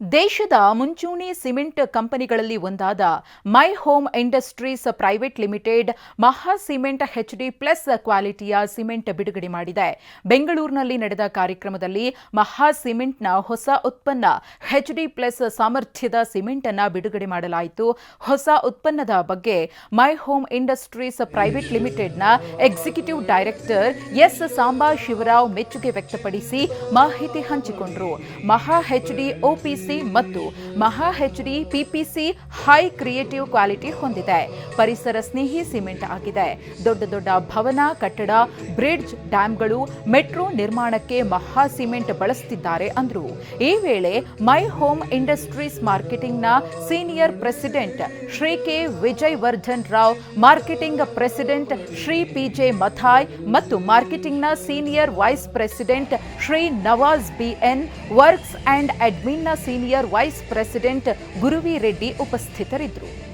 ದೇಶದ ಮುಂಚೂಣಿ ಸಿಮೆಂಟ್ ಕಂಪನಿಗಳಲ್ಲಿ ಒಂದಾದ My Home Industries Private Limited Maha cement HD plus ಕ್ವಾಲಿಟಿಯ cement ಬಿಡುಗಡೆ ಮಾಡಿದೆ. ಬೆಂಗಳೂರಿನಲ್ಲಿ ನಡೆದ ಕಾರ್ಯಕ್ರಮದಲ್ಲಿ ಮಹಾ ಸಿಮೆಂಟ್ನ ಹೊಸ ಉತ್ಪನ್ನ ಎಚ್ಡಿ ಪ್ಲಸ್ ಸಾಮರ್ಥ್ಯದ ಸಿಮೆಂಟ್ ಅನ್ನು ಬಿಡುಗಡೆ ಮಾಡಲಾಯಿತು. ಹೊಸ ಉತ್ಪನ್ನದ ಬಗ್ಗೆ ಮೈ ಹೋಮ್ ಇಂಡಸ್ಟ್ರೀಸ್ ಪ್ರೈವೇಟ್ ಲಿಮಿಟೆಡ್ನ executive director S Samba Shivarao ಮೆಚ್ಚುಗೆ ವ್ಯಕ್ತಪಡಿಸಿ ಮಾಹಿತಿ ಹಂಚಿಕೊಂಡರು. ಮಹಾ ಎಚ್ಡಿ ಒಪಿಸಿ ಮತ್ತು Maha HD PPC high creative quality ಹೊಂದಿದೆ. ಪರಿಸರ ಸ್ನೇಹಿ ಸಿಮೆಂಟ್ ಆಗಿದೆ. ದೊಡ್ಡ ದೊಡ್ಡ ಭವನ, ಕಟ್ಟಡ, ಬ್ರಿಡ್ಜ್ ಡ್ಯಾಂಗಳು ಮೆಟ್ರೋ ನಿರ್ಮಾಣಕ್ಕೆ ಮಹಾ ಸಿಮೆಂಟ್ ಬಳಸುತ್ತಿದ್ದಾರೆ ಅಂದ್ರು. ಈ ವೇಳೆ My Home Industries ಮಾರ್ಕೆಟಿಂಗ್ನ senior president Shri K Vijay Vardhan Rao, marketing president Shri P J Mathai ಮತ್ತು ಮಾರ್ಕೆಟಿಂಗ್ನ senior vice president Shri Nawaz BN works and ಅಡ್ಮಿನ್ನ senior vice president Guruvi Reddy ಉಪಸ್ಥಿತರಿದ್ದರು.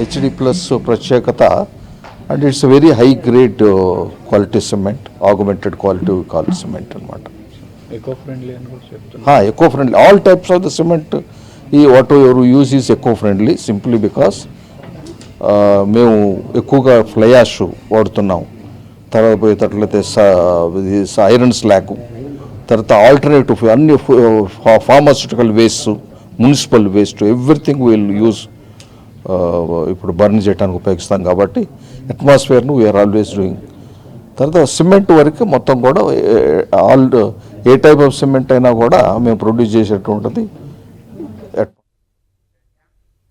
HD plus ప్రత్యేకత and it's very high grade quality cement augmented quality quality cement అనమాట eco friendly అని కూడా చెప్తున్నారు. Eco friendly all types of the cement ఈ what ఎవరు use is eco friendly simply because మేము ఎక్కువగా ఫ్లై యాష్ వాడుతున్నాం. తర్వాత పోయేటట్లయితే ఐరన్ స్లాగ్ తర్వాత ఆల్టర్నేటివ్ అన్ని pharmaceutical waste municipal waste everything will use ఇప్పుడు బర్న్ చేయడానికి ఉపయోగిస్తాం కాబట్టి అట్మాస్ఫియర్ను వీఆర్ ఆల్వేస్ డూయింగ్ తర్వాత సిమెంట్ వరకు మొత్తం కూడా all a type of cement అయినా కూడా మేము ప్రొడ్యూస్ చేసేటువంటిది